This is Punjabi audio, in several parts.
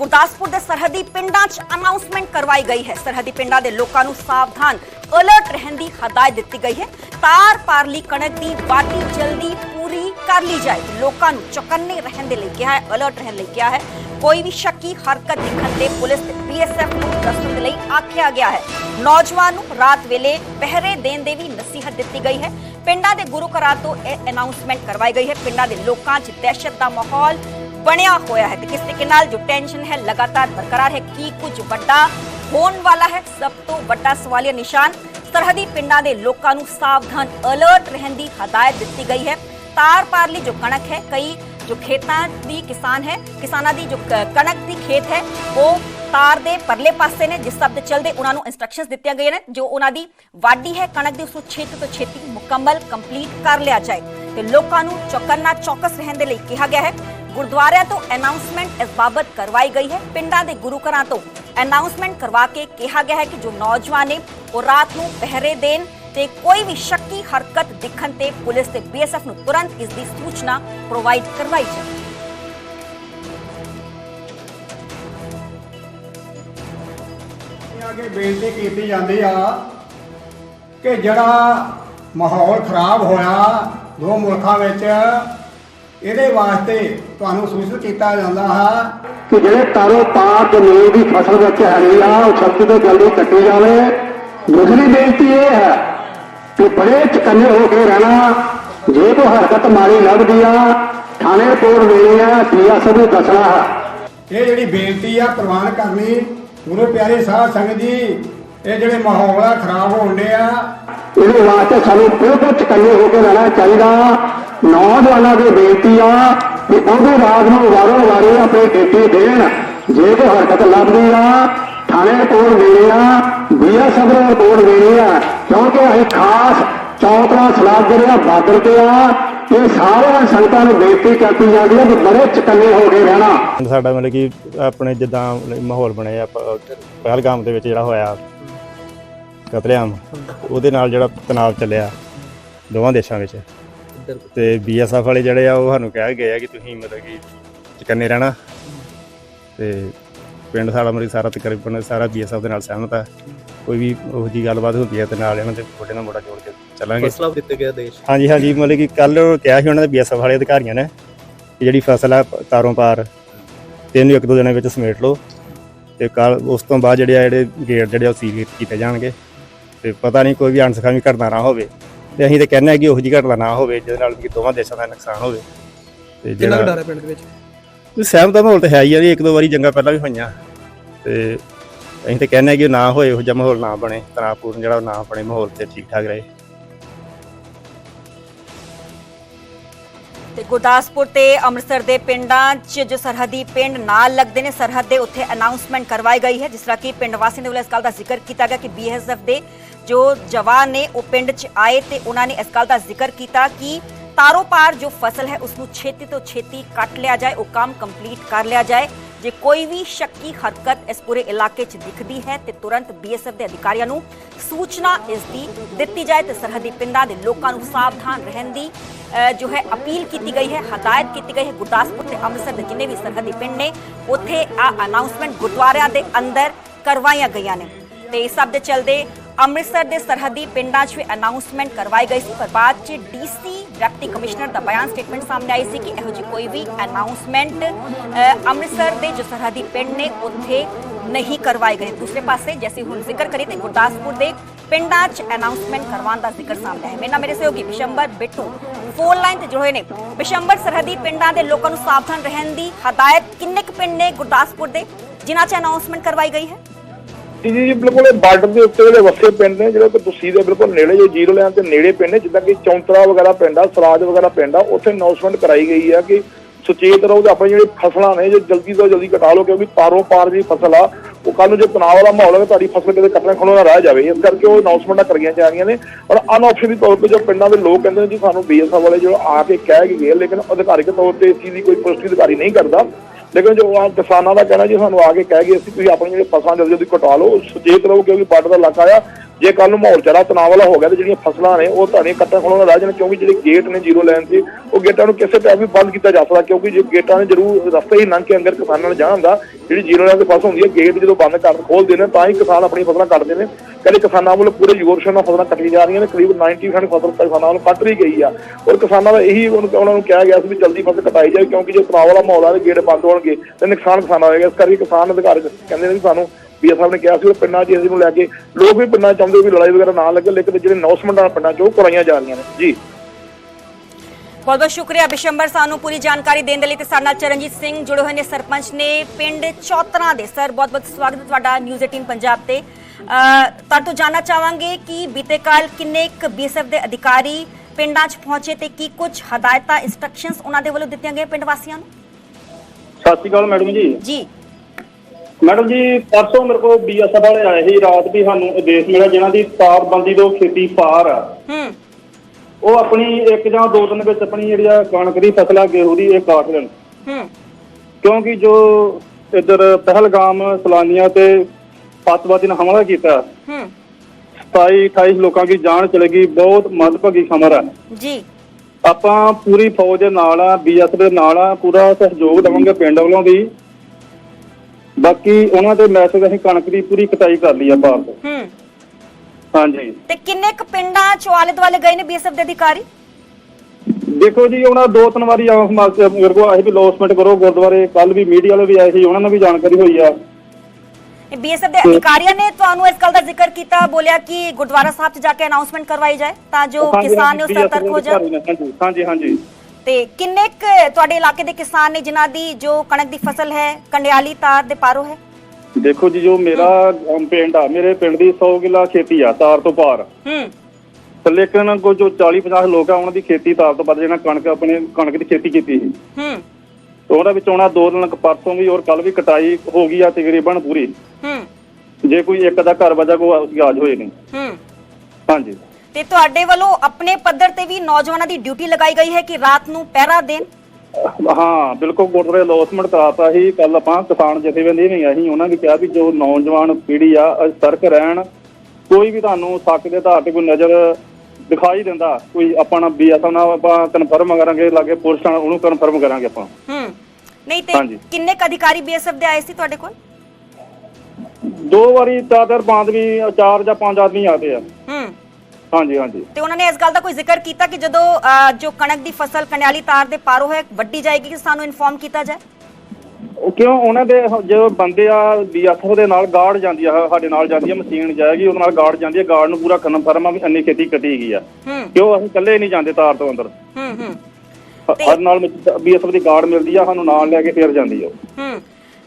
ਗੁਰਦਾਸਪੁਰ ਦੇ ਸਰਹੱਦੀ ਪਿੰਡਾਂ 'ਚ ਅਨਾਉਂਸਮੈਂਟ ਕਰਵਾਈ ਗਈ ਹੈ। ਸਰਹੱਦੀ ਪਿੰਡਾਂ ਦੇ ਲੋਕਾਂ ਨੂੰ ਸਾਵਧਾਨ ਅਲਰਟ ਰਹਿਣ ਦੀ ਹਦਾਇਤ ਦਿੱਤੀ ਗਈ ਹੈ। ਤਾਰ ਪਾਰਲੀ ਕਣਕ ਦੀ ਵਾਢੀ ਜਲਦੀ ਪੂਰੀ ਕਰ ਲਈ ਜਾਏ ਲੋਕਾਂ ਨੂੰ ਚੌਕੰਨੇ ਰਹਿਣ ਦੇ ਲਈ ਕਿਹਾ ਹੈ ਅਲਰਟ ਰਹਿਣ ਲਈ ਕਿਹਾ ਹੈ। ਕੋਈ ਵੀ ਸ਼ੱਕੀ ਹਰਕਤ ਦਿਖਣ ਤੇ ਪੁਲਿਸ ਤੇ ਬੀਐਸਐਫ ਨੂੰ ਦੱਸਣ ਦੇ ਲਈ ਆਖਿਆ ਗਿਆ ਹੈ। ਨੌਜਵਾਨ ਨੂੰ ਰਾਤ ਵੇਲੇ ਪਹਿਰੇ ਦੇਣ ਦੇ ਵੀ ਨਸੀਹਤ ਦਿੱਤੀ ਗਈ ਹੈ। ਪਿੰਡਾਂ ਦੇ ਗੁਰੂ ਘਰਾਂ ਤੋਂ ਇਹ ਅਨਾਉਂਸਮੈਂਟ ਕਰਵਾਈ ਗਈ ਹੈ। ਪਿੰਡਾਂ ਦੇ ਲੋਕਾਂ 'ਚ ਦਹਿਸ਼ਤ ਦਾ ਮਾਹੌਲ ਬਣਿਆ ਹੋਇਆ ਹੈ ਤੇ ਕਿਸ ਤਰੀਕੇ ਨਾਲ ਜੋ ਟੈਨਸ਼ਨ ਹੈ, ਲਗਾਤਾਰ ਬਰਕਰਾਰ ਹੈ, ਕੀ ਕੁਝ ਵੱਡਾ ਹੋਣ ਵਾਲਾ ਹੈ, ਸਭ ਤੋਂ ਵੱਡਾ ਸਵਾਲੀਆ ਨਿਸ਼ਾਨ ਸਰਹੱਦੀ ਪਿੰਡਾਂ ਦੇ ਲੋਕਾਂ ਨੂੰ ਸਾਵਧਾਨ ਅਲਰਟ ਰਹਿਣ ਦੀ ਹਦਾਇਤ ਦਿੱਤੀ ਗਈ ਹੈ। ਤਾਰ ਪਾਰਲੀ ਜੋ ਕਣਕ ਹੈ, ਕਈ ਜੋ ਖੇਤਾਂ ਦੀ ਕਿਸਾਨ ਹੈ, ਕਿਸਾਨਾਂ ਦੀ ਜੋ ਕਣਕ ਦੀ ਖੇਤ ਹੈ, ਉਹ ਤਾਰ ਦੇ ਪਰਲੇ ਪਾਸੇ ਨੇ, ਜਿਸ ਸਭ ਦੇ ਚਲਦੇ ਉਹਨਾਂ ਨੂੰ ਇਨਸਟਰਕਸ਼ਨਸ ਦਿੱਤੀਆਂ ਗਈਆਂ ਨੇ, ਜੋ ਉਹਨਾਂ ਦੀ ਵਾਢੀ ਹੈ, ਕਣਕ ਦੀ ਉਸ ਨੂੰ ਛੇਤੀ ਤੋਂ ਛੇਤੀ ਮੁਕੰਮਲ ਕੰਪਲੀਟ ਕਰ ਲਿਆ ਜਾਏ। ਤੇ ਲੋਕਾਂ ਨੂੰ ਚੌਕੰਨਾ ਚੌਕਸ ਰਹਿਣ ਦੇ ਲਈ ਕਿਹਾ ਗਿਆ ਹੈ ਗੁਰਦੁਆਰਿਆਂ ਤੋਂ ਅਨਾਉਂਸਮੈਂਟ ਇਸ ਬਾਬਤ ਕਰਵਾਈ ਗਈ ਹੈ। ਪਿੰਡਾਂ ਦੇ ਗੁਰੂ ਘਰਾਂ ਤੋਂ ਅਨਾਉਂਸਮੈਂਟ ਕਰਵਾ ਕੇ ਕਿਹਾ ਗਿਆ ਹੈ ਕਿ ਜੋ ਨੌਜਵਾਨ ਨੇ ਉਹ ਰਾਤ ਨੂੰ ਪਹਿਰੇ ਦੇਣ ਤੇ ਕੋਈ ਵੀ ਸ਼ੱਕੀ ਹਰਕਤ ਦਿਖਣ ਤੇ ਪੁਲਿਸ ਤੇ ਬੀਐਸਐਫ ਨੂੰ ਤੁਰੰਤ ਇਸ ਦੀ ਸੂਚਨਾ ਪ੍ਰੋਵਾਈਡ ਕਰਵਾਈ ਜਾਏ ਅੱਗੇ ਬੇਨਤੀ ਕੀਤੀ ਜਾਂਦੀ ਆ ਕਿ ਜਿਹੜਾ ਮਾਹੌਲ ਖਰਾਬ ਹੋਇਆ ਦੋ ਮੁਲਕਾਂ ਵਿੱਚ ਇਹਦੇ ਵਾਸਤੇ ਤੁਹਾਨੂੰ ਸੂਚਿਤ ਕੀਤਾ ਜਾਂਦਾ ਹੈ ਕਿ ਜਿਹੜੇ ਤਾਰੋ ਪਾਰ ਜ਼ਮੀਨ ਦੀ ਫਸਲ ਵਿੱਚ ਹੈਗੀ ਆ ਉਹ ਛੱਤੀ ਤੋਂ ਜਲਦੀ ਕੱਟੀ ਜਾਵੇ। ਦੂਸਰੀ ਬੇਨਤੀ ਇਹ ਹੈ ਕਿ ਬੜੇ ਚਕੰਨੇ ਹੋ ਕੇ ਰਹਿਣਾ ਜੇ ਕੋਈ ਹਰਕਤ ਮਾੜੀ ਲੱਭਦੀ ਆ ਥਾਣੇ ਰਿਪੋਰਟ ਦੇਣੀ ਆ ਪੀਐਸਓ ਨੂੰ ਦੱਸਣਾ ਹੈ। ਇਹ ਜਿਹੜੀ ਬੇਨਤੀ ਆ ਪ੍ਰਵਾਨ ਕਰਨੀ ਗੁਰੂ ਪਿਆਰੇ ਸਾਧ ਸੰਗਤ ਜੀ ਇਹ ਜਿਹੜੇ ਮਾਹੌਲ ਆ ਖਰਾਬ ਹੋਣ ਡਿਆ ਇਹਦੇ ਵਾਸਤੇ ਸਾਨੂੰ ਬਿਲਕੁਲ ਚਕੰਨੇ ਹੋ ਕੇ ਰਹਿਣਾ ਚਾਹੀਦਾ। ਨੌਜਵਾਨਾਂ ਦੀ ਬੇਨਤੀ ਆ ਕਿ ਉਹਦੇ ਰਾਤ ਨੂੰ ਵਾਰੋ ਵਾਰੀ ਆਪਣੀ ਡਿਊਟੀ ਦੇਣ। ਜੇ ਕੋਈ ਹਰਕਤ ਲੱਭਦੀ ਆ ਥਾਣੇ ਰਿਪੋਰਟ ਦੇਣੀ ਆ ਬੀਐਸਐਫ ਨੂੰ ਰਿਪੋਰਟ ਦੇਣੀ ਆ ਕਿਉਂਕਿ ਅਸੀਂ ਖਾਸ ਚੌਥਾ ਸਲਾਹ ਜਿਹੜੇ ਆ ਬਾਦਰ ਤੇ ਆ ਇਹ ਸਾਰਿਆਂ ਸੰਗਤਾਂ ਨੂੰ ਬੇਨਤੀ ਕੀਤੀ ਜਾਂਦੀ ਹੈ ਕਿ ਬੜੇ ਚਕੰਨੇ ਹੋ ਕੇ ਰਹਿਣਾ। ਸਾਡਾ ਮਤਲਬ ਕਿ ਆਪਣੇ ਜਿੱਦਾਂ ਮਾਹੌਲ ਬਣਿਆ ਪਹਿਲਗਾਮ ਦੇ ਵਿੱਚ ਜਿਹੜਾ ਹੋਇਆ ਕਤਲੇਆਮ। ਉਹਦੇ ਨਾਲ ਜਿਹੜਾ ਤਣਾਅ ਚੱਲਿਆ ਦੋਵਾਂ ਦੇਸ਼ਾਂ ਵਿੱਚ। ਤੇ ਬੀਐਸਐਫ ਵਾਲੇ ਜਿਹੜੇ ਆ ਉਹ ਸਾਨੂੰ ਕਹਿ ਗਏ ਆ ਕਿ ਤੁਸੀਂ ਮਤਲਬ ਕਿ ਚਕੰਨੇ ਰਹਿਣਾ। ਤੇ ਪਿੰਡ ਸਾਡਾ ਕਿ ਸਾਰਾ ਤਕਰੀਬਨ ਸਾਰਾ ਬੀਐਸਐਫ ਦੇ ਨਾਲ ਸਹਿਮਤ ਆ। ਕੋਈ ਵੀ ਉਹੋ ਜੀ ਗੱਲਬਾਤ ਹੁੰਦੀ ਹੈ ਤੇ ਨਾਲ ਇਹਨਾਂ ਦੇ ਮੋਢੇ ਨਾਲ ਮੋਢਾ ਜੋੜ ਕੇ ਚੱਲਾਂਗੇ। ਫਸਲਾ ਦਿੱਤੇ ਗਿਆ ਦੇਸ਼। ਹਾਂਜੀ ਹਾਂਜੀ ਮਤਲਬ ਕਿ ਕੱਲ ਕਿਹਾ ਸੀ ਉਹਨਾਂ ਦੇ ਬੀਐਸਐਫ ਵਾਲੇ ਅਧਿਕਾਰੀਆਂ ਨੇ ਕਿ ਜਿਹੜੀ ਫਸਲ ਆ ਤਾਰੋਂ ਪਾਰ ਤਿੰਨ ਇੱਕ ਦੋ ਦਿਨਾਂ ਵਿੱਚ ਸਮੇਟ ਲਓ। ਤੇ ਕੱਲ ਉਸ ਤੋਂ ਬਾਅਦ ਜਿਹੜੇ ਆ ਜਿਹੜੇ ਗੇਟ ਜਿਹੜੇ ਉਹ ਸੀਲ ਕੀਤੇ ਜਾਣਗੇ। ਤੇ ਪਤਾ ਨਹੀਂ ਕੋਈ ਵੀ ਅਣਸਖਾਵੀ ਘਟਨਾ ਨਾ ਹੋਵੇ। ਤੇ ਅਸੀਂ ਤਾਂ ਕਹਿੰਦੇ ਆ ਕਿ ਉਹੋ ਜਿਹੀ ਘਟਨਾ ਨਾ ਹੋਵੇ ਜਿਹਦੇ ਨਾਲ ਕਿ ਦੋਵਾਂ ਦੇਸ਼ਾਂ ਦਾ ਨੁਕਸਾਨ ਹੋਵੇ। ਤੇ ਕਿੰਨਾ ਕੁ ਡਰ ਹੈ ਪਿੰਡ ਦੇ ਵਿੱਚ? ਵੀ ਸਹਿਮਤ ਦਾ ਮਾਹੌਲ ਤਾਂ ਹੈ ਹੀ ਆ ਵੀ ਇੱਕ ਦੋ ਵਾਰੀ ਜੰਗਾਂ ਪਹਿਲਾਂ ਵੀ ਹੋਈਆਂ। ਤੇ ਅਸੀਂ ਤਾਂ ਕਹਿੰਦੇ ਆ ਕਿ ਨਾ ਹੋਏ ਉਹ ਜਿਹਾ ਮਾਹੌਲ ਨਾ ਬਣੇ ਤਣਾਅਪੂਰਨ ਜਿਹੜਾ ਉਹ ਨਾ ਬਣੇ ਮਾਹੌਲ ਤੇ ਠੀਕ ਠਾਕ ਰਹੇ। ਤੇ ਗੁਰਦਾਸਪੁਰ ਤੇ ਅੰਮ੍ਰਿਤਸਰ ਦੇ ਪਿੰਡਾਂ 'ਚ ਜੋ ਸਰਹੱਦੀ ਪਿੰਡ ਨਾਲ ਲੱਗਦੇ ਨੇ ਸਰਹੱਦ ਦੇ ਉੱਥੇ ਅਨਾਉਂਸਮੈਂਟ ਕਰਵਾਈ ਗਈ ਹੈ ਜਿਸ ਤਰ੍ਹਾਂ ਕਿ ਪਿੰਡ ਵਾਸੀਆਂ ਦੇ ਵੱਲੋਂ ਇਸ ਗੱਲ ਦਾ ਜ਼ਿਕਰ ਕੀਤਾ ਗਿਆ ਕਿ ਬੀਐਸਐਫ ਦੇ ਜੋ ਜਵਾਨ ਨੇ ਉਹ ਪਿੰਡ 'ਚ ਆਏ ਤੇ ਉਹਨਾਂ ਨੇ ਇਸ ਗੱਲ ਦਾ ਜ਼ਿਕਰ ਕੀਤਾ ਕਿ ਤਾਰੋ ਪਾਰ ਜੋ ਫਸਲ ਹੈ ਉਸ ਨੂੰ ਛੇਤੀ ਤੋਂ ਛੇਤੀ ਕੱਟ ਲਿਆ ਜਾਏ, ਉਹ ਕੰਮ ਕੰਪਲੀਟ ਕਰ ਲਿਆ ਜਾਏ। ਜੇ ਕੋਈ ਵੀ ਸ਼ੱਕੀ ਹਰਕਤ ਇਸ ਪੂਰੇ ਇਲਾਕੇ 'ਚ ਦਿਖਦੀ ਹੈ, ਤੇ ਤੁਰੰਤ ਬੀਐਸਐਫ ਦੇ ਅਧਿਕਾਰੀਆਂ ਨੂੰ ਸੂਚਨਾ ਇਸ ਦੀ ਦਿੱਤੀ ਜਾਏ ਤੇ ਸਰਹੱਦੀ ਪਿੰਡਾਂ ਦੇ ਲੋਕਾਂ ਨੂੰ ਸਾਵਧਾਨ ਰਹਿਣ ਦੀ ਜੋ ਹੈ, ਅਪੀਲ ਕੀਤੀ ਗਈ ਹੈ, ਹਦਾਇਤ ਕੀਤੀ ਗਈ ਹੈ। ਗੁਰਦਾਸਪੁਰ ਤੇ ਅੰਮ੍ਰਿਤਸਰ ਦੇ ਜਿੰਨੇ ਵੀ ਸਰਹੱਦੀ ਪਿੰਡ ਨੇ, ਉੱਥੇ ਆ ਅਨਾਉਂਸਮੈਂਟ ਗੁਰਦੁਆਰਿਆਂ ਦੇ ਅੰਦਰ ਕਰਵਾਈਆਂ ਗਈਆਂ ਨੇ। ਤੇ ਇਸ ਸਭ ਦੇ ਚਲਦੇ ਅੰਮ੍ਰਿਤਸਰ ਦੇ ਸਰਹੱਦੀ ਪਿੰਡਾਂ 'ਚ ਵੀ ਅਨਾਉਂਸਮੈਂਟ ਕਰਵਾਈ ਗਈ ਸੀ, ਪਰ ਬਾਅਦ 'ਚ ਡੀਸੀ ਡਿਪਟੀ ਕਮਿਸ਼ਨਰ ਦਾ ਬਿਆਨ ਸਟੇਟਮੈਂਟ ਸਾਹਮਣੇ ਆਈ ਸੀ ਕਿ ਇਹੋ ਜਿਹੀ ਕੋਈ ਵੀ ਅਨਾਉਂਸਮੈਂਟ ਅੰਮ੍ਰਿਤਸਰ ਦੇ ਜੋ ਸਰਹੱਦੀ ਪਿੰਡ ਨੇ, ਉੱਥੇ ਨਹੀਂ ਕਰਵਾਏ ਗਏ। ਦੂਸਰੇ ਪਾਸੇ, ਜੈਸੇ ਹੁਣ ਜ਼ਿਕਰ ਕਰੀ ਤੇ ਗੁਰਦਾਸਪੁਰ ਦੇ ਪਿੰਡਾਂ 'ਚ ਅਨਾਉਂਸਮੈਂਟ ਕਰਵਾਉਣ ਦਾ ਜ਼ਿਕਰ ਸਾਹਮਣੇ ਹੈ ਮੇਰੇ ਨਾਲ ਮੇਰੇ ਸਹਿਯੋਗੀ ਬਿਸ਼ੰਬਰ ਬਿੱਟੂ ਫੋਨ ਲਾਈਨ ਤੇ ਜੁੜੇ ਨੇ। ਬਿਸ਼ੰਬਰ, ਸਰਹੱਦੀ ਪਿੰਡਾਂ ਦੇ ਲੋਕਾਂ ਨੂੰ ਸਾਵਧਾਨ ਰਹਿਣ ਦੀ ਹਦਾਇਤ ਕਿੰਨੇ ਕੁ ਪਿੰਡ ਨੇ ਗੁਰਦਾਸਪੁਰ ਦੇ, ਜਿਨ੍ਹਾਂ 'ਚ ਅਨਾਉਂਸਮੈਂਟ ਕਰਵਾਈ ਗਈ ਹੈ? ਜੀ ਜੀ ਬਿਲਕੁਲ ਇਹ ਬਾਰਡਰ ਦੇ ਉੱਤੇ ਜਿਹੜੇ ਵਸੇ ਪਿੰਡ ਨੇ, ਜਿਹੜੇ ਕਿ ਤੁਸੀਂ ਦੇ ਬਿਲਕੁਲ ਨੇੜੇ ਜੇ ਜ਼ੀਰੋ ਲਾਈਨ ਤੇ ਨੇੜੇ ਪਿੰਡ ਨੇ, ਜਿੱਦਾਂ ਕਿ ਚੌਂਤਰਾ ਵਗੈਰਾ ਪਿੰਡ ਆ, ਸਰਾਜ ਵਗੈਰਾ ਪਿੰਡ ਆ, ਉੱਥੇ ਅਨਾਉਂਸਮੈਂਟ ਕਰਾਈ ਗਈ ਆ ਕਿ ਸੁਚੇਤ ਰਹੋ ਤੇ ਆਪਣੇ ਜਿਹੜੇ ਫਸਲਾਂ ਨੇ, ਜੇ ਜਲਦੀ ਤੋਂ ਜਲਦੀ ਕਟਾ ਲਓ, ਕਿਉਂਕਿ ਪਾਰੋਂ ਪਾਰ ਦੀ ਫਸਲ ਆ, ਉਹ ਕੱਲ ਨੂੰ ਜੇ ਤਣਾਅ ਵਾਲਾ ਮਾਹੌਲ ਹੈ ਤੁਹਾਡੀ ਫਸਲ ਕਿਤੇ ਕੱਟਣੇ ਖਣੋ ਨਾ ਰਹਿ ਜਾਵੇ। ਇਸ ਕਰਕੇ ਉਹ ਅਨਾਉਂਸਮੈਂਟਾਂ ਕਰੀਆਂ ਜਾ ਰਹੀਆਂ ਨੇ। ਔਰ ਅਨਆਫੀਸ਼ੀਅਲੀ ਤੌਰ ਤੇ ਜੋ ਪਿੰਡਾਂ ਦੇ ਲੋਕ ਕਹਿੰਦੇ ਨੇ ਜੀ, ਸਾਨੂੰ ਬੀਐਸਐਫ ਵਾਲੇ ਜੋ ਆ ਕੇ ਕਹਿ ਕੇ ਗਏ ਲੇਕਿਨ ਅਧਿਕਾਰਿਕ ਤੌਰ ਤੇ ਇਸ ਚੀਜ਼ ਦੀ ਕੋਈ ਪੁਸ਼ਟੀ ਅਧਿਕਾਰੀ ਨਹੀਂ ਕਰਦਾ। ਲੇਕਿਨ ਜੋ ਆ ਕਿਸਾਨਾਂ ਦਾ ਕਹਿਣਾ ਜੀ, ਸਾਨੂੰ ਆ ਕੇ ਕਹਿ ਗਏ ਸੀ, ਤੁਸੀਂ ਆਪਣੀ ਜਿਹੜੇ ਫਸਲਾਂ ਜਲਦੀ ਜਲਦੀ ਕਟਾ ਲਓ, ਸੁਚੇਤ ਰਹੋ ਕਿਉਂਕਿ ਬਾਰਡਰ ਦਾ ਇਲਾਕਾ ਆ ਜੇ ਕੱਲ ਨੂੰ ਮਾਹੌਲ ਜ਼ਿਆਦਾ ਤਣਾਅ ਵਾਲਾ ਹੋ ਗਿਆ ਤੇ ਜਿਹੜੀਆਂ ਫਸਲਾਂ ਨੇ, ਉਹ ਤੁਹਾਡੀਆਂ ਕੱਟਾਂ ਖੋਲਣ ਦਾ ਰਾਹ ਜਾਣ ਕਿਉਂਕਿ ਜਿਹੜੇ ਗੇਟ ਨੇ ਜ਼ੀਰੋ ਲਾਈਨ ਤੇ, ਉਹ ਗੇਟਾਂ ਨੂੰ ਕਿਸੇ ਟਾਈਮ ਵੀ ਬੰਦ ਕੀਤਾ ਜਾ ਸਕਦਾ, ਕਿਉਂਕਿ ਜੇ ਗੇਟਾਂ ਨੇ ਜ਼ਰੂਰ ਰਸਤੇ ਹੀ ਲੰਘ ਕੇ ਅੰਦਰ ਕਿਸਾਨਾਂ ਨੇ ਜਾਣਾ ਹੁੰਦਾ ਜਿਹੜੀ ਜ਼ੀਰੋ ਲਾਈਨ ਤੇ ਫਸਲ ਹੁੰਦੀ ਹੈ ਗੇਟ ਜਦੋਂ ਬੰਦ ਕਰ ਖੋਲਦੇ ਨੇ, ਤਾਂ ਹੀ ਕਿਸਾਨ ਆਪਣੀ ਫਸਲਾਂ ਕੱਟਦੇ ਨੇ। ਕਹਿੰਦੇ ਕਿਸਾਨਾਂ ਵੱਲੋਂ ਪੂਰੇ ਜ਼ੋਰ ਸ਼ੋਰ ਨਾਲ ਫਸਲਾਂ ਕੱਟੀਆਂ ਜਾ ਰਹੀਆਂ ਨੇ, ਕਰੀਬ 90% ਫਸਲ ਕਿਸਾਨਾਂ ਵੱਲੋਂ ਕੱਟ ਰਹੀ ਗਈ ਆ। ਔਰ ਕਿਸਾਨਾਂ ਦਾ ਇਹੀ ਉਹਨਾਂ ਨੂੰ ਕਿਹਾ ਗਿਆ ਸੀ ਵੀ ਜਲਦੀ ਫਸਲ ਕਟਾਈ ਜਾਵੇ, ਕਿਉਂਕਿ ਜੇ ਤਣਾਅ ਵਾਲਾ ਮਾਹੌਲ ਆ ਤੇ ਗੇਟ ਬੰਦ ਹੋਣਗੇ, ਤੇ ਨੁਕਸਾਨ ਕਿਸਾਨਾਂ ਹੋਏਗਾ ਇਸ ਕਰਕੇ ਕਿਸਾਨ ਅਧਿਕਾਰ ਕਹਿੰਦੇ ਨੇ ਵੀ ਸਾਨੂੰ ਬੀਐਸ ਸਾਹਿਬ ਨੇ ਕਿਹਾ ਸੀ ਉਹ ਪਿੰਡਾਂ 'ਚ ਇਸ ਨੂੰ ਲੈ ਕੇ ਲੋਕ ਵੀ ਪਿੰਡਾਂ 'ਚ ਚਾਹੁੰਦੇ ਵੀ ਲੜਾਈ ਵਗੈਰਾ ਨਾ ਲੱਗੇ ਲੇਕਿਨ ਜਿਹੜੇ ਅਨਾਉਂਸਮੈਂਟਾਂ ਪਿੰਡਾਂ 'ਚ ਉਹ ਕਰਾਈਆਂ ਜਾ ਰਹੀਆਂ ਨੇ। ਜੀ। ਬਹੁਤ ਬਹੁਤ ਸ਼ੁਕਰੀਆ ਬਿਸ਼ੰਬਰ ਸਾਨੂੰ ਪੂਰੀ ਜਾਣਕਾਰੀ ਦੇਣ ਦੇ ਲਈ ਤੇ ਸਾਡੇ ਨਾਲ ਚਰਨਜੀਤ ਸਿੰਘ ਜੁੜੇ ਹੋਏ ਨੇ ਸਰਪੰਚ ਨੇ ਪਿੰਡ ਚੌਤਰਾ ਦੇ। ਸਰ ਬਹੁਤ ਬਹੁਤ ਸਵਾਗਤ ਹੈ ਤੁਹਾਡਾ ਨਿਊਜ਼ 18 ਪੰਜਾਬ ਤੇ। ਤੁਹਾਡੇ ਤੋਂ ਜਾਨਣਾ ਚਾਹਾਂਗੇ ਕਿ ਬੀਤੇ ਕੱਲ ਕਿੰਨੇ ਕੁ ਬੀਐਸਐਫ ਦੇ ਅਧਿਕਾਰੀ ਪਿੰਡਾਂ 'ਚ ਪਹੁੰਚੇ ਤੇ ਕੀ ਕੁਝ ਹਦਾਇਤਾਂ ਇੰਸਟਰਕਸ਼ਨਸ ਉਹਨਾਂ ਦੇ ਵੱਲੋਂ ਦਿੱਤੀਆਂ ਗਈਆਂ ਪਿੰਡ ਵਾਸੀਆਂ ਨੂੰ? ਸਤਿ ਸ਼੍ਰੀ ਅਕਾਲ ਮੈਡਮ ਜੀ। ਜੀ। ਮੈਡਮ ਜੀ ਪਰਸੋਂ ਮੇਰੇ ਕੋਲ ਬੀਐਸਐਫ ਵਾਲੇ ਆਏ ਸੀ ਰਾਤ ਵੀ ਸਾਨੂੰ ਆਦੇਸ਼ ਮਿਲਿਆ ਜਿਨ੍ਹਾਂ ਦੀ ਤਾਰਬੰਦੀ ਤੋਂ ਖੇਤੀ ਪਾਰ ਆ। ਹੂੰ। ਉਹ ਆਪਣੀ ਇੱਕ ਜਾਂ ਦੋ ਦਿਨ ਵਿੱਚ ਆਪਣੀ ਜਿਹੜੀ ਆ ਕਣਕ ਦੀ ਫਸਲ ਆ ਗੇਹੂੰ ਦੀ ਇਹ ਕਾਟ ਲੈਣ। ਹੂੰ। ਕਿਉਂਕਿ ਜੋ ਇੱਧਰ ਪਹਿਲਗਾਮ ਸਲਾਨੀਆਂ ਤੇ ਅੱਤਵਾਦੀ ਨੇ ਹਮਲਾ ਕੀਤਾ। ਹੂੰ। 27 28 ਲੋਕਾਂ ਦੀ ਜਾਨ ਚਲੇ ਗਈ ਬਹੁਤ ਮੰਦਭਾਗੀ ਖਬਰ ਆ। ਜੀ। ਆਪਾਂ ਪੂਰੀ ਫੌਜ ਦੇ ਨਾਲ ਆ ਬੀਐਸਐਫ ਦੇ ਨਾਲ ਆ ਪੂਰਾ ਸਹਿਯੋਗ ਦੇਵਾਂਗੇ ਪਿੰਡ ਵੱਲੋਂ ਵੀ। ਬਾਕੀ ਉਹਨਾਂ ਦੇ ਮੈਸੇਜ ਅਸੀਂ ਕਣਕ ਦੀ ਪੂਰੀ ਕਟਾਈ ਕਰ ਲਈ ਆ ਬਾਹਰ ਤੋਂ। ਹੂੰ। ਹਾਂਜੀ। ਤੇ ਕਿੰਨੇ ਕੁ ਪਿੰਡਾਂ 'ਚ ਆਲੇ ਦੁਆਲੇ ਗਏ ਨੇ ਬੀਐਸਐਫ ਦੇ ਅਧਿਕਾਰੀ? ਦੇਖੋ ਜੀ ਉਹਨਾਂ ਦੋ ਤਿੰਨ ਵਾਰੀ ਆ ਮੇਰੇ ਕੋਲ ਆਏ ਵੀ ਲੋਸਮੈਂਟ ਕਰੋ ਗੁਰਦੁਆਰੇ ਕੱਲ ਵੀ ਮੀਡੀਆ ਵਾਲੇ ਵੀ ਆਏ ਸੀ ਉਹਨਾਂ ਨੂੰ ਵੀ ਜਾਣਕਾਰੀ ਹੋਈ ਆ। ਬੀਐਸਐਫ ਦੇ ਅਧਿਕਾਰੀਆਂ ਨੇ ਤੁਹਾਨੂੰ ਇਸ ਗੱਲ ਦਾ ਜ਼ਿਕਰ ਕੀਤਾ ਬੋਲਿਆ ਕਿ ਗੁਰਦੁਆਰਾ ਸਾਹਿਬ 'ਚ ਜਾ ਕੇ ਅਨਾਉਂਸਮੈਂਟ ਕਰਵਾਈ ਜਾਏ ਤਾਂ ਜੋ ਕਿਸਾਨ ਨੇ ਉਸ ਹੋ ਦੇ ਅਧਿਕਾਰੀ ਨੇ, ਹਾਂਜੀ ਹਾਂਜੀ ਹਾਂਜੀ। ਤੇ ਕਿੰਨੇ ਕੁ ਤੁਹਾਡੇ ਇਲਾਕੇ ਦੇ ਕਿਸਾਨ ਨੇ ਜਿਨ੍ਹਾਂ ਦੀ ਜੋ ਕਣਕ ਦੀ ਫਸਲ ਹੈ ਕੰਡਿਆਲੀ ਤਾਰ ਦੇ ਪਾਰੋ ਹੈ? ਦੇਖੋ ਜੀ ਜੋ ਮੇਰਾ ਅਮ, ਪਿੰਡ ਆ ਮੇਰੇ ਪਿੰਡ ਦੀ 100 ਕਿੱਲਾ ਖੇਤੀ ਆ ਤਾਰ ਤੋਂ ਪਾਰ। ਹੂੰ। ਤੇ ਲੇਕਿਨ ਕੋ ਜੋ 40 50 ਲੋਕ ਆ ਉਹਨਾਂ ਦੀ ਖੇਤੀ ਤਾਰ ਤੋਂ ਪਾਰ ਜਿਹਨਾਂ ਕਣਕ ਆਪਣੇ ਕਣਕ ਦੀ ਖੇਤੀ ਕੀਤੀ ਸੀ। ਹੂੰ। ਤੇ ਉਹਨਾਂ ਵਿੱਚ ਉਹਨਾਂ ਦੋ ਦਿਨ ਪਰਸੋਂ ਵੀ ਔਰ ਕੱਲ ਵੀ ਕਟਾਈ ਹੋ ਗਈ ਆ ਤਕਰੀਬਨ ਪੂਰੀ। ਹੂੰ। ਜੇ ਕੋਈ ਇੱਕ ਦਾ ਘਰ ਵਜਾ ਕੋ ਆਜ ਹੋਏ ਨੇ। ਹੂੰ। ਹਾਂਜੀ। ਤੇ ਤੁਹਾਡੇ ਵੱਲੋਂ ਆਪਣੇ ਪੱਧਰ ਤੇ ਵੀ ਨੌਜਵਾਨਾਂ ਦੀ ਡਿਊਟੀ ਲਗਾਈ ਗਈ ਹੈ ਕਿ ਰਾਤ ਨੂੰ ਪਹਿਰਾ ਦੇਣ? ਹਾਂ ਬਿਲਕੁਲ ਗੁਰਦੁਆਰੇ ਅਲੋਸਮੈਂਟ ਕਰਾਤਾ ਸੀ। ਕੱਲ ਆਪਾਂ ਕਿਸਾਨ ਜਥੇਬੰਦੀ ਵੀ ਅਸੀਂ ਉਹਨਾਂ ਨੇ ਕਿਹਾ ਵੀ ਜੋ ਨੌਜਵਾਨ ਪੀੜ੍ਹੀ ਆ ਸਤਰਕ ਰਹਿਣ। ਕੋਈ ਵੀ ਤੁਹਾਨੂੰ ਸੱਕ ਦੇ ਆਧਾਰ ਤੇ ਕੋਈ ਨਜ਼ਰ ਦਿਖਾਈ ਦਿੰਦਾ ਕੋਈ ਆਪਾਂ ਨਾਲ ਬੀਐਸਐਫ ਨਾਲ ਆਪਾਂ ਕਨਫਰਮ ਕਰਾਂਗੇ ਲਾਗੇ ਪੁਲਿਸ ਨਾਲ ਉਹਨੂੰ ਕਨਫਰਮ ਕਰਾਂਗੇ ਆਪਾਂ। ਹੂੰ। ਨਹੀਂ ਤੇ। ਕਿੰਨੇ ਕੁ ਅਧਿਕਾਰੀ ਬੀਐਸਐਫ ਦੇ ਆਏ ਸੀ ਤੁਹਾਡੇ ਕੋਲ? ਦੋ ਵਾਰੀ ਚਾਦਰ ਬਾਂਦ ਵੀ ਚਾਰ ਜਾਂ ਪੰਜ ਆਦਮੀ ਆਦੇ ਆ। ਹਾਂਜੀ ਹਾਂਜੀ। ਤੇ ਉਹਨਾਂ ਨੇ ਇਸ ਗੱਲ ਦਾ ਕੋਈ ਜ਼ਿਕਰ ਕੀਤਾ ਕਿ ਜਦੋਂ ਜੋ ਕਣਕ ਦੀ ਫਸਲ ਕੰਡਿਆਲੀ ਤਾਰ ਦੇ ਪਾਰੋ ਹੈ ਵੱਡੀ ਜਾਏਗੀ ਕਿ ਸਾਨੂੰ ਇਨਫੋਰਮ ਕੀਤਾ ਜਾਏ? ਉਹ ਕਿਉਂ? ਉਹਨਾਂ ਦੇ ਹ- ਜੋ ਬੰਦੇ ਆ ਬੀਐਸਐਫ ਦੇ ਨਾਲ ਗਾਰਡ ਜਾਂਦੀ ਆ ਸਾਡੇ ਨਾਲ ਜਾਂਦੀ ਆ ਮਸ਼ੀਨ ਜਾਏਗੀ ਉਹਦੇ ਨਾਲ ਗਾਰਡ ਜਾਂਦੀ ਆ ਗਾਰਡ ਨੂੰ ਪੂਰਾ ਕਨਫਰਮ ਆ ਵੀ ਇੰਨੀ ਖੇਤੀ ਕੱਟੀ ਗਈ ਆ। ਹੂੰ। ਕਿਉਂ? ਅਸੀਂ ਇਕੱਲੇ ਨਹੀਂ ਜਾਂਦੇ ਤਾਰ ਤੋਂ ਅੰਦਰ। ਹੂੰ ਹੂੰ। ਹ- ਹਰ ਨਾਲ ਬੀਐਸਐਫ ਦੀ ਗਾਰਡ ਮਿਲਦੀ ਆ ਸਾਨੂੰ ਨਾਲ ਲੈ ਕੇ ਫੇਰ ਜਾਂਦੀ ਆ ਉਹ। ਹੂੰ।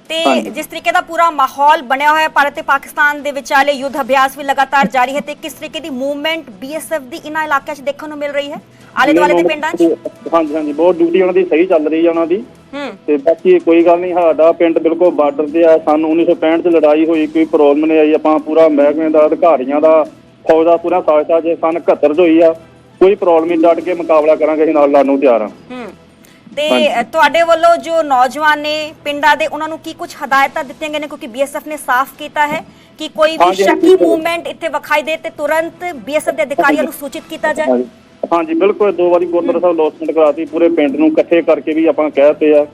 ਤੇ ਜਿਸ ਤਰੀਕੇ ਦਾ ਪੂਰਾ ਮਾਹੌਲ ਬਣਿਆ ਹੋਇਆ ਹੈ ਭਾਰਤ ਤੇ ਪਾਕਿਸਤਾਨ ਦੇ ਵਿਚਾਲੇ ਯੁੱਧ ਅਭਿਆਸ ਵੀ ਲਗਾਤਾਰ ਜਾਰੀ ਹੈ ਤੇ ਕਿਸ ਤਰੀਕੇ ਦੀ ਮੂਵਮੈਂਟ ਬੀਐਸਐਫ ਦੀ ਇਨ੍ਹਾਂ ਇਲਾਕਿਆਂ 'ਚ ਦੇਖਣ ਨੂੰ ਮਿਲ ਰਹੀ ਹੈ? ਆਲੇ ਦੁਆਲੇ ਦੇ ਪਿੰਡਾਂ 'ਚ? ਹਾਂਜੀ ਹਾਂਜੀ ਬਹੁਤ ਡਿਊਟੀ ਉਹਨਾਂ ਦੀ ਸਹੀ ਚੱਲ ਰਹੀ ਆ ਉਹਨਾਂ ਦੀ। ਹੂੰ। ਤੇ ਬਾਕੀ ਕੋਈ ਗੱਲ ਨਹੀਂ ਸਾਡਾ ਪਿੰਡ ਬਿਲਕੁਲ ਬਾਰਡਰ ਤੇ ਆ। ਸਾਨੂੰ 1965 ਚ ਲੜਾਈ ਹੋਈ ਕੋਈ ਪ੍ਰੋਬਲਮ ਨਹੀਂ ਆਈ। ਆਪਾਂ ਪੂਰਾ ਮਹਿਕਮੇ ਦਾ ਅਧਿਕਾਰੀਆਂ ਦਾ ਫੌਜ ਦਾ ਪੂਰਾ ਸਾਥ ਆ। ਜੇ ਸਨ 71 ਚ ਹੋਈ ਆ ਕੋਈ ਪ੍ਰੋਬਲਮ ਨਹੀਂ ਡਟ ਕੇ ਮੁਕਾਬਲਾ ਕਰਾਂਗੇ ਅਸੀਂ ਨਾਲ ਲੜਨ ਨੂੰ ਤਿਆਰ ਆ ਹੂੰ। ਤੇ ਤੁਹਾਡੇ ਵੱਲੋਂ ਜੋ ਨੌਜਵਾਨ ਨੇ ਪਿੰਡਾਂ ਦੇ ਉਹਨਾਂ ਨੂੰ ਕੀ ਕੁਝ ਹਦਾਇਤਾਂ ਦਿੱਤੀਆਂ ਗਈਆਂ ਨੇ? ਕਿਉਂਕਿ ਬੀਐਸਐਫ ਨੇ ਸਾਫ਼ ਕੀਤਾ ਹੈ ਕਿ ਕੋਈ ਵੀ ਸ਼ੱਕੀ। ਮੂਵਮੈਂਟ ਇੱਥੇ ਵਿਖਾਈ ਦੇ ਤੇ ਤੁਰੰਤ ਬੀਐਸਐਫ ਦੇ ਅਧਿਕਾਰੀਆਂ ਨੂੰ ਸੂਚਿਤ ਕੀਤਾ ਜਾਏ। ਹਾਂਜੀ ਹਾਂਜੀ ਬਿਲਕੁਲ। ਦੋ ਵਾਰੀ ਗੁਰਦੁਆਰਾ ਸਾਹਿਬ ਲੋਸਮੈਂਟ ਕਰਾਤੀ ਪੂਰੇ ਪਿੰਡ ਨੂੰ ਇਕੱਠੇ ਕਰਕੇ ਵੀ ਆਪਾਂ ਕਹਿਤੇ ਆ।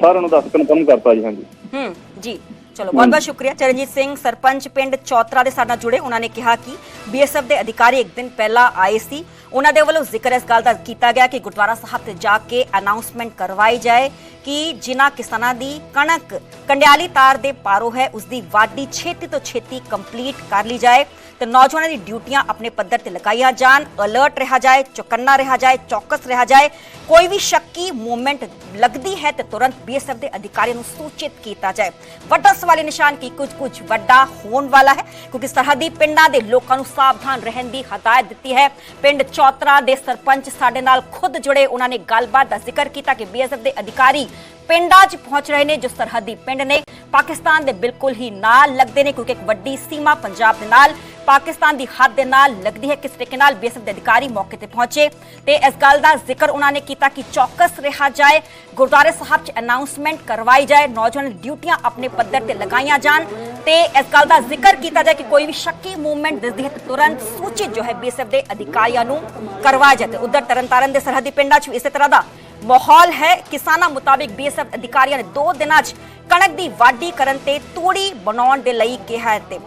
ਸਾਰਿਆਂ ਨੂੰ ਦੱਸ ਕਨਫਰਮ ਕਰਤਾ ਜੀ ਹਾਂਜੀ। ਹੂੰ ਜੀ। ਚਲੋ ਬਹੁਤ ਬਹੁਤ ਸ਼ੁਕਰੀਆ। ਚਰਨਜੀਤ ਸਿੰਘ ਸਰਪੰਚ ਪਿੰਡ ਚੌਤਰਾ ਦੇ ਸਾਡੇ ਨਾਲ ਜੁੜੇ। ਉਹਨਾਂ ਨੇ ਕਿਹਾ ਕਿ ਬੀਐਸਐਫ ਦੇ ਅਧਿਕਾਰੀ ਇੱਕ ਦਿਨ ਪਹਿਲਾਂ ਆਏ ਸੀ। ਉਹਨਾਂ ਦੇ ਵੱਲੋਂ ਜ਼ਿਕਰ ਇਸ ਗੱਲ ਦਾ ਕੀਤਾ ਗਿਆ ਕਿ ਗੁਰਦੁਆਰਾ ਸਾਹਿਬ ਤੇ ਜਾ ਕੇ ਅਨਾਉਂਸਮੈਂਟ ਕਰਵਾਈ ਜਾਏ ਕਿ ਜਿਨ੍ਹਾਂ ਕਿਸਾਨਾਂ ਦੀ ਕਣਕ ਕੰਡਿਆਲੀ ਤਾਰ ਦੇ ਪਾਰੋ ਹੈ ਉਸ ਦੀ ਵਾਢੀ ਛੇਤੀ ਤੋਂ ਛੇਤੀ ਕੰਪਲੀਟ ਕਰ ਲਈ ਜਾਏ। ਤੇ ਨੌਜਵਾਨਾਂ ਦੀ ਡਿਊਟੀਆਂ ਆਪਣੇ ਪੱਧਰ ਤੇ ਲਗਾਈਆਂ ਜਾਣ ਅਲਰਟ ਰਿਹਾ ਜਾਏ, ਚੌਕੰਨਾ ਰਿਹਾ ਜਾਏ, ਚੌਕਸ ਰਿਹਾ ਜਾਏ। ਕੋਈ ਵੀ ਸ਼ੱਕੀ ਮੂਵਮੈਂਟ ਲੱਗਦੀ ਹੈ ਤੇ ਤੁਰੰਤ ਬੀਐਸਐਫ ਦੇ ਅਧਿਕਾਰੀਆਂ ਨੂੰ ਸੂਚਿਤ ਕੀਤਾ ਜਾਏ। ਵੱਡਾ ਸਵਾਲੀ ਨਿਸ਼ਾਨ ਕੀ ਕੁਝ ਕੁਝ ਵੱਡਾ ਹੋਣ ਵਾਲਾ ਹੈ, ਕਿਉਂਕਿ ਸਰਹੱਦੀ ਪਿੰਡਾਂ ਦੇ ਲੋਕਾਂ ਨੂੰ ਸਾਵਧਾਨ ਰਹਿਣ ਦੀ ਹਦਾਇਤ ਦਿੱਤੀ ਹੈ। ਪਿੰਡ ਚੌਤਰਾ ਦੇ ਸਰਪੰਚ ਸਾਡੇ ਨਾਲ ਖੁਦ ਜੁੜੇ, ਉਹਨਾਂ ਨੇ ਗੱਲਬਾਤ ਦਾ ਜ਼ਿਕਰ ਕੀਤਾ ਕਿ ਬੀਐਸਐਫ ਦੇ ਅਧਿਕਾਰੀ ਪਿੰਡਾਂ 'ਚ ਪਹੁੰਚ ਰਹੇ ਨੇ, ਜੋ ਸਰਹੱਦੀ ਪਿੰਡ ਨੇ। ਪਾਕਿਸਤਾਨ ਦੇ ਬਿਲਕੁਲ ਹੀ ਨਾਲ ਲੱਗਦੇ ਨੇ, ਕਿਉਂਕਿ ਇੱਕ ਵੱਡੀ ਸੀਮਾ ਪੰਜਾਬ ਦੇ ਨਾਲ ਪਾਕਿਸਤਾਨ ਦੀ ਹੱਦ ਦੇ ਨਾਲ ਲੱਗਦੀ ਹੈ, ਕਿਸ ਤਰੀਕੇ ਨਾਲ ਬੀਐਸਐਫ ਦੇ ਅਧਿਕਾਰੀ ਮੌਕੇ ਤੇ ਪਹੁੰਚੇ ਤੇ ਇਸ ਗੱਲ ਦਾ ਜ਼ਿਕਰ ਉਹਨਾਂ ਨੇ ਕੀਤਾ ਕਿ ਚੌਕਸ ਰਿਹਾ ਜਾਏ, ਗੁਰਦੁਆਰੇ ਸਾਹਿਬ 'ਚ ਅਨਾਉਂਸਮੈਂਟ ਕਰਵਾਈ ਜਾਏ, ਨੌਜਵਾਨ ਡਿਊਟੀਆਂ ਆਪਣੇ ਪੱਧਰ ਤੇ ਲਗਾਈਆਂ ਜਾਣ ਤੇ ਇਸ ਗੱਲ ਦਾ ਜ਼ਿਕਰ ਕੀਤਾ ਜਾਏ ਕਿ ਕੋਈ ਵੀ ਸ਼ੱਕੀ ਮੂਵਮੈਂਟ ਦਿਸਦੀ ਹੈ ਤੁਰੰਤ ਸੂਚਿਤ ਜੋ ਹੈ ਬੀਐਸਐਫ ਦੇ ਅਧਿਕਾਰੀਆਂ ਨੂੰ ਕਰਵਾਇਆ ਜਾਏ ਤੇ ਉਧਰ ਤਰਨਤਾਰਨ ਦੇ ਸਰਹੱਦੀ ਪਿੰਡਾਂ 'ਚ ਵੀ ਇਸੇ ਤਰ੍ਹਾਂ ਦਾ ਮਾਹੌਲ ਹੈ। ਕਿਸਾਨਾਂ ਮੁਤਾਬਿਕ ਬੀਐਸਐਫ ਅਧਿਕਾਰੀਆਂ ਨੇ 2 ਦਿਨਾਂ 'ਚ ਕਣਕ ਦੀ ਵਾਢੀ ਕਰਨ ਤੇ ਤੂੜੀ ਬਣਾਉਣ ਦੇ ਲਈ ਕਿਹਾ ਤੇ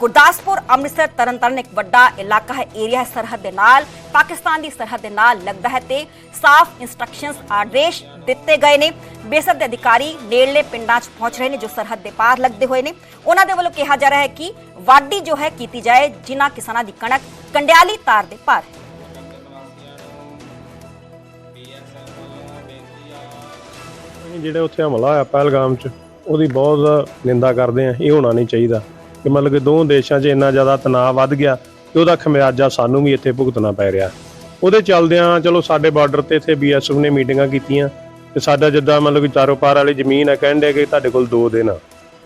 ਗੁਰਦਾਸਪੁਰ, ਅੰਮ੍ਰਿਤਸਰ, ਤਰਨਤਾਰਨ ਇੱਕ ਵੱਡਾ ਇਲਾਕਾ ਹੈ। ਏਰੀਆ ਹੈ ਸਰਹੱਦ ਦੇ ਨਾਲ। ਪਾਕਿਸਤਾਨ ਦੀ ਸਰਹੱਦ ਦੇ ਨਾਲ ਲੱਗਦਾ ਹੈ ਤੇ ਸਾਫ਼ ਇਨਸਟਰਕਸ਼ਨਸ ਆਦੇਸ਼ ਦਿੱਤੇ ਗਏ ਨੇ। ਬੇਸਬ ਦੇ ਅਧਿਕਾਰੀ ਨੇੜਲੇ ਪਿੰਡਾਂ 'ਚ ਪਹੁੰਚ ਰਹੇ ਨੇ ਜੋ ਸਰਹੱਦ ਦੇ ਪਾਰ ਲੱਗਦੇ ਹੋਏ ਨੇ। ਉਹਨਾਂ ਦੇ ਵੱਲੋਂ ਕਿਹਾ ਜਾ ਰਿਹਾ ਹੈ ਕਿ ਵਾਢੀ ਜੋ ਹੈ ਕੀਤੀ ਜਾਏ, ਜਿਨ੍ਹਾਂ ਕਿਸਾਨਾਂ ਦੀ ਕਣਕ ਕੰਡਿਆਲੀ ਤਾਰ ਦੇ ਪਾਰ ਜਿਹੜਾ ਅਸੀਂ ਜਿਹੜੇ ਉੱਥੇ ਹਮਲਾ ਹੋਇਆ ਪਹਿਲਗਾਮ 'ਚ, ਉਹਦੀ ਬਹੁਤ ਨਿੰਦਾ ਕਰਦੇ ਆ, ਇਹ ਹੋਣਾ ਨਹੀਂ ਚਾਹੀਦਾ। ਕਿ ਮਤਲਬ ਕਿ ਦੋ ਦੇਸ਼ਾਂ 'ਚ ਇੰਨਾ ਜ਼ਿਆਦਾ ਤਣਾਅ ਵੱਧ ਗਿਆ ਤੇ ਉਹਦਾ ਖਮਿਆਜਾ ਸਾਨੂੰ ਵੀ ਇੱਥੇ ਭੁਗਤਣਾ ਪੈ ਰਿਹਾ। ਉਹਦੇ ਚੱਲਦਿਆਂ ਚਲੋ ਸਾਡੇ ਬਾਰਡਰ ਤੇ ਇੱਥੇ ਬੀਐਸਐਫ ਨੇ ਮੀਟਿੰਗਾਂ ਕੀਤੀਆਂ ਤੇ ਸਾਡਾ ਜਿੱਦਾਂ ਮਤਲਬ ਕਿ ਚਾਰੋਂ ਪਾਰ ਵਾਲੀ ਜ਼ਮੀਨ ਆ ਕਹਿੰਦੇ ਕਿ ਤੁਹਾਡੇ ਕੋਲ ਦੋ ਦਿਨ ਆ।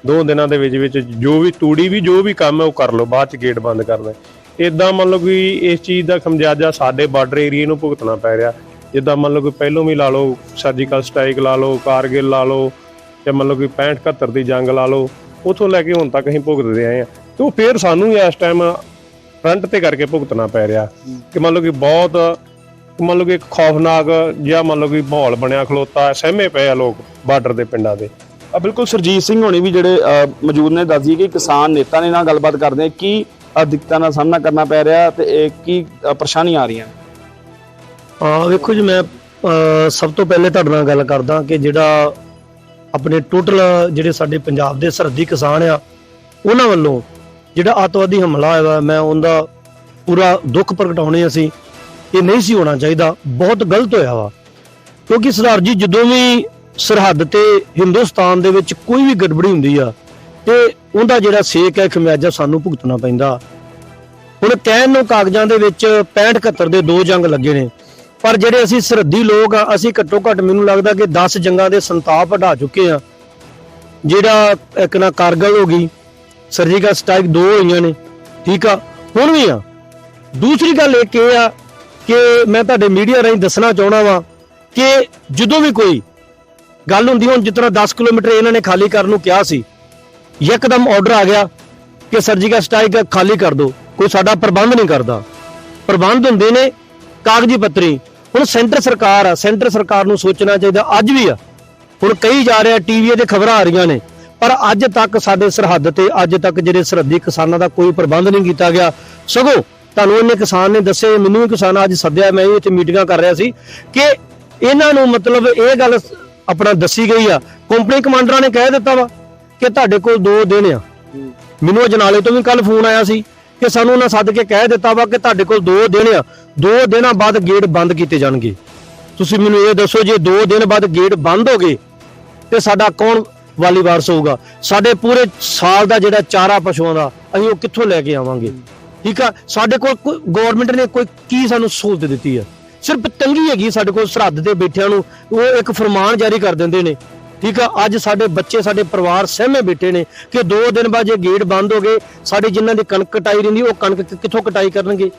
ਦੋ ਦਿਨਾਂ ਦੇ ਵਿੱਚ ਵਿੱਚ ਜੋ ਵੀ ਤੂੜੀ ਵੀ, ਜੋ ਵੀ ਕੰਮ ਹੈ ਉਹ ਕਰ ਲਓ, ਬਾਅਦ ਚ ਗੇਟ ਬੰਦ ਕਰ ਕਰਨਾ ਇਦਾਂ ਮਤਲਬ ਕਿ ਇਸ ਚੀਜ਼ ਦਾ ਖਮਿਆਜਾ ਸਾਡੇ ਬਾਰਡਰ ਏਰੀਏ ਨੂੰ ਭੁਗਤਣਾ ਪੈ ਰਿਹਾ। ਜਿੱਦਾਂ ਮਤਲਬ ਕਿ ਪਹਿਲੋਂ ਵੀ ਲਾ ਲਓ ਸਰਜੀਕਲ ਸਟ੍ਰਾਈਕ ਲਾ ਲਓ, ਕਾਰਗਿਲ ਲਾ ਲਓ, ਜਾਂ ਮਤਲਬ ਕਿ 65 71 ਦੀ ਜੰਗ ਲਾ ਲਓ ਉਥੋਂ ਲੈ ਕੇ ਹੁਣ ਤੱਕ ਅਸੀਂ ਭੁਗਤਦੇ ਆਏ ਆ ਤੇ ਉਹ ਫੇਰ ਸਾਨੂੰ ਵੀ ਇਸ ਟਾਈਮ ਫਰੰਟ ਤੇ ਕਰਕੇ ਭੁਗਤਣਾ ਪੈ ਰਿਹਾ। ਕਿ ਮਤਲਬ ਕਿ ਬਹੁਤ ਮਤਲਬ ਕਿ ਇੱਕ ਖੌਫਨਾਕ ਜਿਹਾ ਮਤਲਬ ਕਿ ਮਾਹੌਲ ਬਣਿਆ ਖਲੋਤਾ ਹੈ, ਸਹਿਮੇ ਪਏ ਆ ਲੋਕ ਬਾਰਡਰ ਦੇ ਪਿੰਡਾਂ ਦੇ। ਅ, ਬਿਲਕੁਲ ਸਰਜੀਤ ਸਿੰਘ ਹੋਣੀ ਵੀ ਜਿਹੜੇ ਮੌਜੂਦ ਨੇ ਦੱਸਦੀ ਕਿ ਕਿਸਾਨ ਨੇਤਾ ਨੇ ਨਾਲ ਗੱਲਬਾਤ ਕਰਦੇ ਆ ਕੀ ਦਿੱਕਤਾਂ ਦਾ ਸਾਹਮਣਾ ਕਰਨਾ ਪੈ ਰਿਹਾ ਤੇ ਇਹ ਕੀ ਪਰੇਸ਼ਾਨੀਆਂ ਆ ਰਹੀਆਂ ਹਾਂ ਵੇਖੋ ਜੀ ਮੈਂ ਅਹ, ਸਭ ਤੋਂ ਪਹਿਲੇ ਤੁਹਾਡੇ ਨਾਲ ਗੱਲ ਕਰਦਾ ਕਿ ਜਿਹੜਾ ਆਪਣੇ ਟੋਟਲ ਜਿਹੜੇ ਸਾਡੇ ਪੰਜਾਬ ਦੇ ਸਰਹੱਦੀ ਕਿਸਾਨ ਆ ਉਹਨਾਂ ਵੱਲੋਂ ਜਿਹੜਾ ਅੱਤਵਾਦੀ ਹਮਲਾ ਹੋਇਆ ਵਾ, ਮੈਂ ਉਹਦਾ ਪੂਰਾ ਦੁੱਖ ਪ੍ਰਗਟਾਉਣੇ ਅਸੀਂ ਇਹ ਨਹੀਂ ਸੀ ਹੋਣਾ ਚਾਹੀਦਾ ਬਹੁਤ ਗਲਤ ਹੋਇਆ ਵਾ। ਕਿਉਂਕਿ ਸਰਦਾਰ ਜੀ ਜਦੋਂ ਵੀ ਸਰਹੱਦ ਤੇ ਹਿੰਦੁਸਤਾਨ ਦੇ ਵਿੱਚ ਕੋਈ ਵੀ ਗੜਬੜੀ ਹੁੰਦੀ ਆ ਤੇ ਉਹਦਾ ਜਿਹੜਾ ਸੇਕ ਹੈ ਖਮਿਆਜਾ ਸਾਨੂੰ ਭੁਗਤਣਾ ਪੈਂਦਾ। ਹੁਣ ਕਹਿਣ ਨੂੰ ਕਾਗਜ਼ਾਂ ਦੇ ਵਿੱਚ 65 71 ਦੇ ਦੋ ਜੰਗ ਲੱਗੇ ਨੇ ਪਰ ਜਿਹੜੇ ਅਸੀਂ ਸਰਹੱਦੀ ਲੋਕ ਆ, ਅਸੀਂ ਘੱਟੋ ਘੱਟ ਮੈਨੂੰ ਲੱਗਦਾ ਕਿ 10 ਜੰਗਾਂ ਦੇ ਸੰਤਾਪ ਹਟਾ ਚੁੱਕੇ ਆ। ਜਿਹੜਾ ਇੱਕ ਨਾ ਕਾਰਗਲ ਹੋ ਗਈ, ਸਰਜੀਕਲ ਸਟ੍ਰਾਈਕ ਦੋ ਹੋਈਆਂ ਨੇ, ਠੀਕ ਆ, ਹੁਣ ਵੀ ਆ। ਦੂਸਰੀ ਗੱਲ ਇੱਕ ਇਹ ਆ ਕਿ ਮੈਂ ਤੁਹਾਡੇ ਮੀਡੀਆ ਰਾਹੀਂ ਦੱਸਣਾ ਚਾਹਣਾ ਵਾਂ ਕਿ ਜਦੋਂ ਵੀ ਕੋਈ ਗੱਲ ਹੁੰਦੀ, ਹੁਣ ਜਿਸ ਤਰ੍ਹਾਂ 10 ਕਿਲੋਮੀਟਰ ਇਹਨਾਂ ਨੇ ਖਾਲੀ ਕਰਨ ਨੂੰ ਕਿਹਾ ਸੀ, ਯਕਦਮ ਆਰਡਰ ਆ ਗਿਆ ਕਿ ਸਰਜੀਕਲ ਸਟ੍ਰਾਈਕ ਖਾਲੀ ਕਰ ਦਿਓ ਕੋਈ ਸਾਡਾ ਪ੍ਰਬੰਧ ਨਹੀਂ ਕਰਦਾ। ਪ੍ਰਬੰਧ ਹੁੰਦੇ ਨੇ ਕਾਗਜ਼ੀ ਪੱਤਰੀ। ਹੁਣ ਸੈਂਟਰ ਸਰਕਾਰ ਆ ਸੈਂਟਰ ਸਰਕਾਰ ਨੂੰ ਸੋਚਣਾ ਚਾਹੀਦਾ ਅੱਜ ਵੀ ਆ। ਹੁਣ ਕਈ ਜਾ ਰਿਹਾ ਟੀਵੀ ਤੇ ਖਬਰਾਂ ਆ ਰਹੀਆਂ ਨੇ। ਪਰ ਅੱਜ ਤੱਕ ਸਾਡੇ ਸਰਹੱਦ ਤੇ ਅੱਜ ਤੱਕ ਜਿਹੜੇ ਸਰਹੱਦੀ ਕਿਸਾਨਾਂ ਦਾ ਕੋਈ ਪ੍ਰਬੰਧ ਨਹੀਂ ਕੀਤਾ ਗਿਆ। ਸਗੋਂ ਤੁਹਾਨੂੰ ਇਹਨੇ ਕਿਸਾਨ ਨੇ ਦੱਸੇ ਮੈਨੂੰ ਵੀ ਕਿਸਾਨ ਅੱਜ ਸੱਦਿਆ ਮੈਂ ਵੀ ਇੱਥੇ ਮੀਟਿੰਗਾਂ ਕਰ ਰਿਹਾ ਸੀ ਕਿ ਇਹਨਾਂ ਨੂੰ ਮਤਲਬ ਇਹ ਗੱਲ ਆਪਣਾ ਦੱਸੀ ਗਈ ਆ। ਕੰਪਨੀ ਕਮਾਂਡਰਾਂ ਨੇ ਕਹਿ ਦਿੱਤਾ ਵਾ ਕਿ ਤੁਹਾਡੇ ਕੋਲ ਦੋ ਦਿਨ ਆ। ਮੈਨੂੰ ਅਜਨਾਲੇ ਤੋਂ ਵੀ ਕੱਲ ਫੋਨ ਆਇਆ ਸੀ। ਕਿ ਸਾਨੂੰ ਉਹਨਾਂ ਸੱਦ ਕੇ ਕਹਿ ਦਿੱਤਾ ਵਾ ਕਿ ਤੁਹਾਡੇ ਕੋਲ ਦੋ ਦਿਨ ਆ। ਦੋ ਦਿਨਾਂ ਬਾਅਦ ਗੇਟ ਬੰਦ ਕੀਤੇ ਜਾਣਗੇ। ਤੁਸੀਂ ਮੈਨੂੰ ਇਹ ਦੱਸੋ ਜੇ ਦੋ ਦਿਨ ਬਾਅਦ ਗੇਟ ਬੰਦ ਹੋ ਗਏ, ਤੇ ਸਾਡਾ ਕੌਣ ਵਾਲੀ ਵਾਰਸ ਹੋਊਗਾ? ਸਾਡੇ ਪੂਰੇ ਸਾਲ ਦਾ ਜਿਹੜਾ ਚਾਰਾ ਪਸ਼ੂਆਂ ਦਾ, ਅਸੀਂ ਉਹ ਕਿੱਥੋਂ ਲੈ ਕੇ ਆਵਾਂਗੇ? ਠੀਕ ਆ? ਸਾਡੇ ਕੋਲ ਗਵਰਨਮੈਂਟ ਨੇ ਕੋਈ ਕੀ ਸਾਨੂੰ ਸਹੂਲਤ ਦਿੱਤੀ ਆ? ਸਿਰਫ ਤੰਗੀ ਹੈਗੀ ਸਾਡੇ ਕੋਲ ਸਰਹੱਦ ਤੇ ਬੈਠਿਆਂ ਨੂੰ। ਉਹ ਇੱਕ ਫਰਮਾਨ ਜਾਰੀ ਕਰ ਦਿੰਦੇ ਨੇ। ਠੀਕ ਆ? ਅੱਜ ਸਾਡੇ ਬੱਚੇ, ਸਾਡੇ ਪਰਿਵਾਰ ਸਹਿਮੇ ਬੈਠੇ ਨੇ ਕਿ ਦੋ ਦਿਨ ਬਾਅਦ ਜੇ ਗੇਟ ਬੰਦ ਹੋ ਗਏ, ਸਾਡੀ ਜਿਨ੍ਹਾਂ ਦੀ ਕਣਕ ਕਟਾਈ ਰਹਿੰਦੀ, ਉਹ ਕਣਕ ਕਿੱਥੋਂ ਕਟਾਈ ਕਰਨਗੇ?